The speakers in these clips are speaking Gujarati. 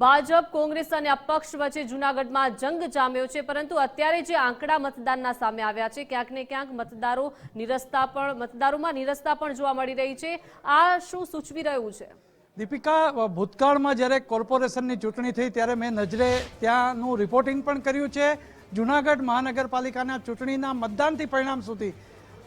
ભાજપ, કોંગ્રેસ અને અપક્ષ વચ્ચે જૂનાગઢમાં જંગ જામ્યો છે, પરંતુ અત્યારે જે આંકડા મતદાનના સામે આવ્યા છે, ક્યાંક ને ક્યાંક મતદારો નિરસ્તા પણ, મતદારોમાં નિરસ્તા પણ જોવા મળી રહી છે. આ શું સૂચવી રહ્યું છે? દીપિકા ભૂતકાળમાં જ્યારે કોર્પોરેશનની ચૂંટણી થઈ, ત્યારે મેં નજરે ત્યાંનું રિપોર્ટિંગ પણ કર્યું છે. જુનાગઢ મહાનગરપાલિકાના ચૂંટણીના મતદાનથી પરિણામ સુધી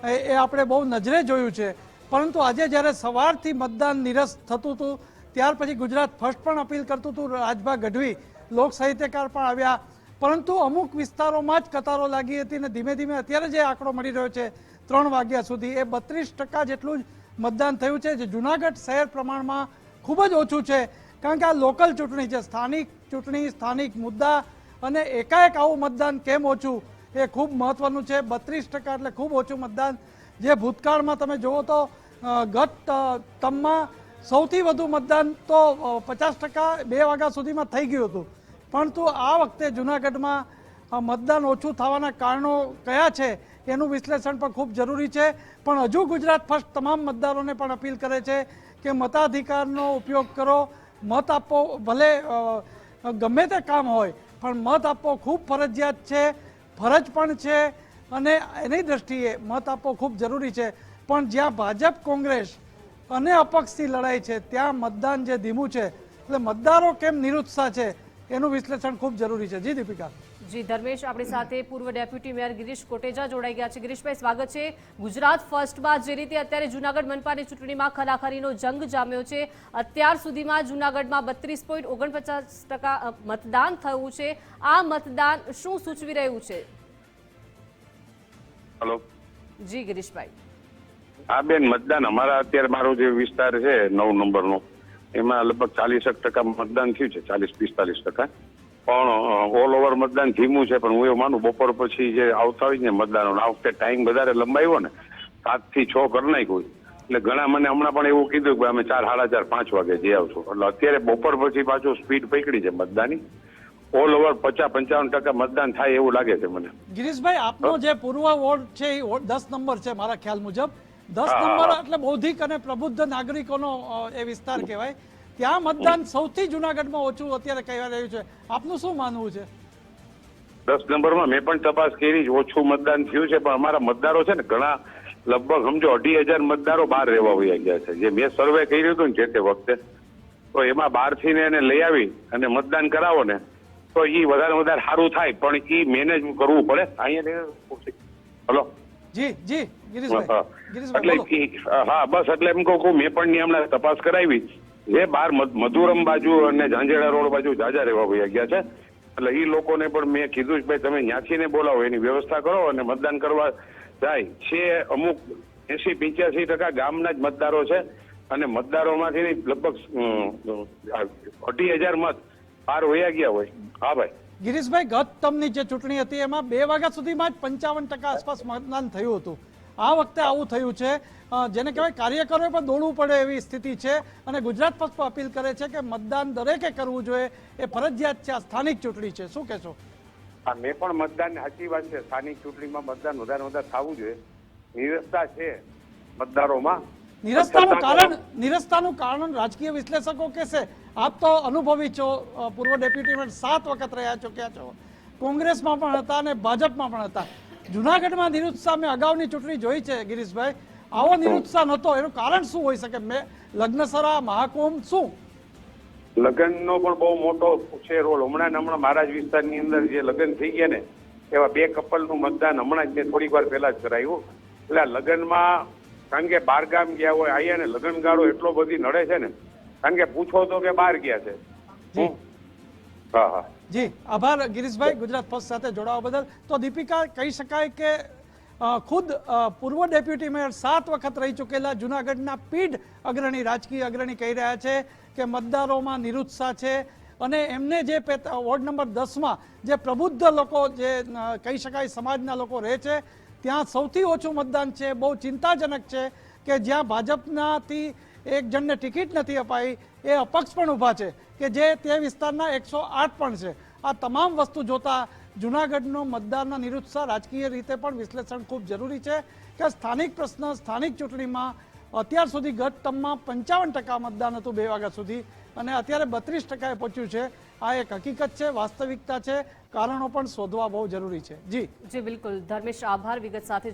એ આપણે બહુ નજરે જોયું છે. પરંતુ આજે જ્યારે સવારથી મતદાન નિરસ થતું હતું ત્યાર પછી ગુજરાત ફર્સ્ટ પણ અપીલ કરતું હતું, રાજભા ગઢવી લોક સાહિત્યકાર પણ આવ્યા. પરંતુ અમુક વિસ્તારોમાં જ કતારો લાગી હતી અને ધીમે ધીમે અત્યારે જે આંકડો મળી રહ્યો છે, ત્રણ વાગ્યા સુધી એ બત્રીસ ટકા જેટલું જ મતદાન થયું છે, જે જુનાગઢ શહેર પ્રમાણમાં ખૂબ જ ઓછું છે. કારણ કે આ લોકલ ચૂંટણી છે, સ્થાનિક ચૂંટણી, સ્થાનિક મુદ્દા અને એકાએક આવું મતદાન કેમ ઓછું, એ ખૂબ મહત્વનું છે. બત્રીસ ટકા એટલે ખૂબ ઓછું મતદાન. જે ભૂતકાળમાં તમે જુઓ તો ગત તમમાં સૌથી વધુ મતદાન તો પચાસ ટકા બે વાગ્યા સુધીમાં થઈ ગયું હતું. પરંતુ આ વખતે જુનાગઢમાં મતદાન ઓછું થવાના કારણો કયા છે એનું વિશ્લેષણ પણ ખૂબ જરૂરી છે. પણ હજુ ગુજરાત ફર્સ્ટ તમામ મતદારોને પણ અપીલ કરે છે કે મતાધિકારનો ઉપયોગ કરો. મત આપવો ભલે ગમે તે કામ હોય, પણ મત આપવો ખૂબ ફરજિયાત છે, ફરજ પણ છે અને એની દ્રષ્ટિએ મત આપવો ખૂબ જરૂરી છે. પણ જ્યાં ભાજપ, કોંગ્રેસ અને અપક્ષથી લડાઈ છે. ત્યાં મતદાન જે ધીમું છે એટલે મતદારો કેમ નિરુત્સાહ છે એનું વિશ્લેષણ ખૂબ જરૂરી છે. જી દીપિકા. જી ધર્મેશ આપણી સાથે પૂર્વ ડેપ્યુટી મેયર ગિરીશ કોટેજા જોડાઈ ગયા છે. ગિરીશભાઈ સ્વાગત છે. ગુજરાત ફર્સ્ટમાં જે રીતે અત્યારે જૂનાગઢ મનપાની ચૂંટણીમાં ખરાખરીનો જંગ જામ્યો છે અત્યાર સુધીમાં જૂનાગઢમાં બત્રીસ પોઈન્ટ ઓગણપચાસ ટકા મતદાન થયું છે. આ મતદાન શું સૂચવી રહ્યું છે? હલો. જી ગિરીશભાઈ. આ બેન મતદાન અમારા અત્યારે મારો જે વિસ્તાર છે નવ નંબરનો એમાં લગભગ ચાલીસ ટકા મતદાન થયું છે ચાલીસ પિસ્તાલીસ ટકા. પણ ઓલ ઓવર મતદાન ધીમું છે પણ હું એવું માનું બપોર પછી જે આવતા હોય ને મતદાનો આ વખતે ટાઈમ વધારે લંબાવ્યો ને સાતથી છ કરી નાખ્યું એટલે ઘણા મને હમણાં પણ એવું કીધું કે અમે ચાર સાડા ચાર પાંચ વાગે જઈ આવશું. એટલે અત્યારે બપોર પછી પાછું સ્પીડ પકડી છે મતદાનની. ઓલ ઓવર પચાસ પંચાવન ટકા મતદાન થાય એવું લાગે છે મને. ગિરીશભાઈ આપનો જે પૂર્વ વોર્ડ છે એ દસ નંબર છે મારા ખ્યાલ મુજબ. દસ નંબર એટલે બૌદ્ધિક અને પ્રબુદ્ધ નાગરિકોનો એ વિસ્તાર કહેવાય. ત્યાં મતદાન સૌથી જુનાગઢમાં ઓછું અત્યારે કહેવાય રહ્યું છે. આપનું શું માનવું છે? દસ નંબરમાં મેં પણ તપાસ કરી ઓછું મતદાન થયું છે પણ અમારા મતદારો છે ને ઘણા લગભગ સમજો અઢી હજાર મતદારો બહાર રહેવા હોય ગયા છે. જે મેં સર્વે કર્યું હતું ને જે તે વખતે તો એમાં બહારથી ને એને લઈ આવી અને મતદાન કરાવો ને તો એ વધારે વધારે સારું થાય પણ એ મેનેજ કરવું પડે. અહીંયા હલો. જી જી ગિરીશભાઈ એટલે હા બસ એટલે એમ કહું મેં પણ હમણાં તપાસ કરાવી. એ બાર મધુરમ બાજુ અને ઝાંઝેડા રોડ બાજુ જાજા રહેવા વયા ગયા છે. એટલે એ લોકોને પણ મેં કીધું છે ભાઈ તમે ન્યાથી બોલાવો એની વ્યવસ્થા કરો અને મતદાન કરવા જાય. છે અમુક એસી પિંચ્યાસી ટકા ગામના જ મતદારો છે અને મતદારોમાંથી લગભગ અઢી હજાર મત પાર વયા ગયા હોય. હા ભાઈ. ગિરીશભાઈ, ગત તમની જે ચૂંટણી હતી, એમાં બે વાગ્યા સુધીમાં જ પંચાવન ટકા આસપાસ મતદાન થયું હતું. આ વખતે આવું થયું છે. જેને કહેવાય કાર્યકરોએ પણ દોડવું પડે એવી સ્થિતિ છે અને ગુજરાત પક્ષ અપીલ કરે છે કે મતદાન દરેકે કરવું જોઈએ. એ ફરજિયાત છે આ સ્થાનિક ચૂંટણી છે. શું કહેશો? હા, મેં પણ મતદાન સાચી વાત છે. સ્થાનિક ચૂંટણીમાં મતદાન વધારે વધારે થવું જોઈએ. નિરસતા છે મતદારોમાં. નિરસ્તાનું કારણ નિરસ્તાનું કારણ રાજકીય વિશ્લેષકો કહેશે આપ તો અનુભવી છો પૂર્વ ડેપ્યુટી સાત વખત રહ્યા ચૂક્યા છો? કોંગ્રેસમાં પણ હતા અને ભાજપમાં પણ હતા. જુનાગઢમાં નિરુત્સાહ મેં અગાઉની ચૂંટણી જોઈ છે ગિરીશભાઈ. આવો નિરુત્સાહ નહોતો એનું કારણ શું હોઈ શકે? મેં લગ્નસરા મહાકુંભ શું? લગ્નનો પણ બહુ મોટો છે રોલ. હમણાં હમણાં મહારાજ વિસ્તારની અંદર જે લગ્ન થઈ ગયા ને એવા બે કપલનું મતદાન હમણાં જ મેં થોડીક વાર પહેલા જ કરાયું. એટલે આ લગ્નમાં કારણ કે બાર ગામ ગયા હોય અહીંયા ને લગ્ન ગાળો એટલો બધી નડે છે ને કારણ કે પૂછો તો કે બહાર ગયા છે. હા? હા જી આભાર ગિરીશભાઈ ગુજરાત ફર્સ્ટ સાથે જોડાવા બદલ. તો દીપિકા કહી શકાય કે ખુદ પૂર્વ ડેપ્યુટી મેયર સાત વખત રહી ચૂકેલા જુનાગઢના પીઢ અગ્રણી રાજકીય અગ્રણી કહી રહ્યા છે કે મતદારોમાં નિરુત્સાહ છે અને એમને જે વોર્ડ નંબર દસમાં જે પ્રબુદ્ધ લોકો જે કહી શકાય સમાજના લોકો રહે છે ત્યાં સૌથી ઓછું મતદાન છે, બહુ ચિંતાજનક છે કે જ્યાં ભાજપનાથી એક જણને ટિકિટ નથી અપાઈ, એ અપક્ષ પણ ઊભા છે કે જે તે વિસ્તારના એકસો આઠ પણ છે. આ તમામ વસ્તુ જોતા જૂનાગઢનો મતદારના નિરુત્સાહ રાજકીય રીતે પણ વિશ્લેષણ ખૂબ જરૂરી છે કે સ્થાનિક પ્રશ્ન સ્થાનિક ચૂંટણીમાં અત્યાર સુધી ગત ટર્મમાં પંચાવન ટકા મતદાન હતું બે વાગ્યા સુધી અને અત્યારે બત્રીસ ટકાએ પહોંચ્યું છે. આ એક હકીકત છે, વાસ્તવિકતા છે. કારણો પણ શોધવા બહુ જરૂરી છે. જી. જી, બિલકુલ. ધર્મેશ, આભાર. વિગત સાથે